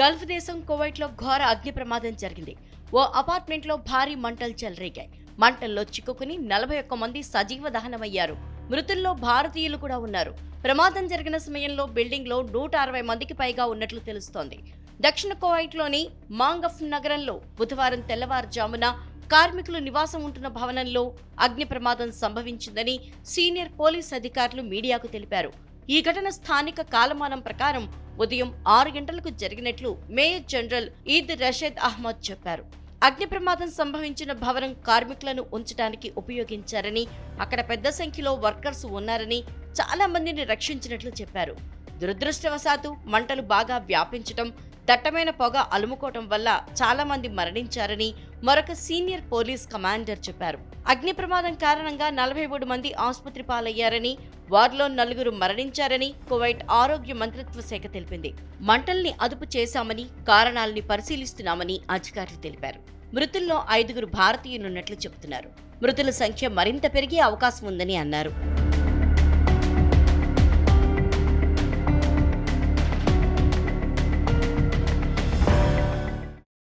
Gulf దేశం కువైట్లో ఘోర అగ్ని ప్రమాదం జరిగింది. ఓ అపార్ట్మెంట్లో భారీ మంటలు చెలరేగాయి. మంటల్లో చిక్కుకుని నలభై ఒక్క మంది సజీవ దహనమయ్యారు. మృతుల్లో భారతీయులు కూడా ఉన్నారు. ప్రమాదం జరిగిన సమయంలో బిల్డింగ్లో నూట అరవై మందికి పైగా ఉన్నట్లు తెలుస్తోంది. దక్షిణ కువైట్లోని మాంగఫ్ నగరంలో బుధవారం తెల్లవారుజామున కార్మికులు నివాసం ఉంటున్న భవనంలో అగ్ని ప్రమాదం సంభవించిందని సీనియర్ పోలీస్ అధికారులు మీడియాకు తెలిపారు. ఈ ఘటన స్థానిక కాలమానం ప్రకారం ఉదయం ఆరు గంటలకు జరిగినట్లు mayor general Eid Rashid Ahmed చెప్పారు. అగ్ని ప్రమాదం సంభవించిన భవనం కార్మికులను ఉంచడానికి ఉపయోగించారని అక్కడ పెద్ద సంఖ్యలో వర్కర్స్ ఉన్నారని చాలా మందిని రక్షించినట్లు చెప్పారు. దురదృష్టవశాత్తు మంటలు బాగా వ్యాపించటం దట్టమైన పొగ అలుముకోవటం వల్ల చాలా మంది మరణించారని మరొక సీనియర్ పోలీస్ కమాండర్ చెప్పారు. అగ్ని ప్రమాదం కారణంగా నలభై మూడు మంది ఆసుపత్రి పాలయ్యారని వారిలో నలుగురు మరణించారని కువైట్ ఆరోగ్య మంత్రిత్వ శాఖ తెలిపింది. మంటల్ని అదుపు చేశామని కారణాలని పరిశీలిస్తున్నామని అధికారులు తెలిపారు. మృతుల్లో ఐదుగురు భారతీయులున్నట్లు చెబుతున్నారు. మృతుల సంఖ్య మరింత పెరిగే అవకాశం ఉందని అన్నారు.